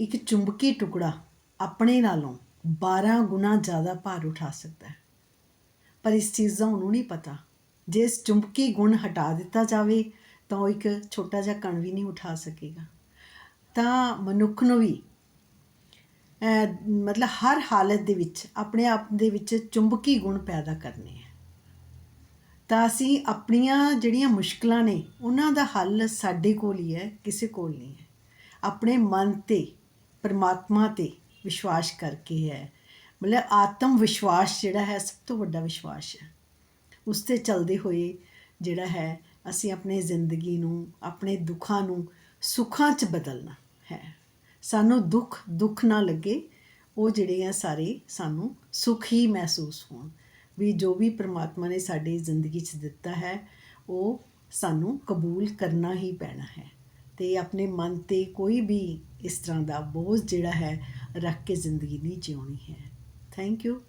ਇੱਕ ਚੁੰਬਕੀ ਟੁਕੜਾ ਆਪਣੇ ਨਾਲੋਂ 12 ਗੁਣਾ ਜ਼ਿਆਦਾ ਭਾਰ ਉਠਾ ਸਕਦਾ ਹੈ। ਪਰ ਇਸ ਚੀਜ਼ ਦਾ ਉਹਨੂੰ ਨਹੀਂ ਪਤਾ। ਜੇ ਇਸ ਚੁੰਬਕੀ ਗੁਣ ਹਟਾ ਦਿੱਤਾ ਜਾਵੇ, ਤਾਂ ਉਹ ਇੱਕ ਛੋਟਾ ਜਿਹਾ ਕਣ ਵੀ ਨਹੀਂ ਉਠਾ ਸਕੇਗਾ। ਤਾਂ ਮਨੁੱਖ ਨੂੰ ਵੀ ਮਤਲਬ ਹਰ ਹਾਲਤ ਦੇ ਵਿੱਚ, ਆਪਣੇ ਆਪ ਦੇ ਵਿੱਚ ਚੁੰਬਕੀ ਗੁਣ ਪੈਦਾ ਕਰਨੇ ਹੈ। ਤਾਂ ਅਸੀਂ ਆਪਣੀਆਂ ਜਿਹੜੀਆਂ ਮੁਸ਼ਕਲਾਂ ਨੇ, ਉਹਨਾਂ ਦਾ ਹੱਲ ਸਾਡੇ ਕੋਲ ਹੀ ਹੈ, ਕਿਸੇ ਕੋਲ ਨਹੀਂ ਹੈ। ਆਪਣੇ ਮਨ ਤੇ ਪਰਮਾਤਮਾ ਤੇ ਵਿਸ਼ਵਾਸ ਕਰਕੇ ਹੈ। ਮਤਲਬ ਆਤਮ ਵਿਸ਼ਵਾਸ ਜਿਹੜਾ ਹੈ, ਸਭ ਤੋਂ ਵੱਡਾ ਵਿਸ਼ਵਾਸ ਹੈ। ਉਸ ਤੇ ਚੱਲਦੇ ਹੋਏ ਜਿਹੜਾ ਹੈ, ਅਸੀਂ ਆਪਣੀ ਜ਼ਿੰਦਗੀ ਨੂੰ, ਆਪਣੇ ਦੁੱਖਾਂ ਨੂੰ ਸੁੱਖਾਂ 'ਚ ਬਦਲਣਾ ਹੈ। ਸਾਨੂੰ ਦੁੱਖ ਦੁੱਖ ਨਾ ਲੱਗੇ, ਉਹ ਜਿਹੜੇ ਆ ਸਾਰੇ ਸਾਨੂੰ ਸੁੱਖ ਹੀ ਮਹਿਸੂਸ ਹੋਣ। ਵੀ ਜੋ ਵੀ ਪ੍ਰਮਾਤਮਾ ਨੇ ਸਾਡੀ ਜ਼ਿੰਦਗੀ 'ਚ ਦਿੱਤਾ ਹੈ, ਉਹ ਸਾਨੂੰ ਕਬੂਲ ਕਰਨਾ ਹੀ ਪੈਣਾ ਹੈ। ਅਤੇ ਆਪਣੇ ਮਨ ਤੇ ਕੋਈ ਵੀ ਇਸ ਤਰ੍ਹਾਂ ਦਾ ਬੋਝ ਜਿਹੜਾ ਹੈ ਰੱਖ ਕੇ ਜ਼ਿੰਦਗੀ ਨਹੀਂ ਜਿਉਣੀ ਹੈ। Thank you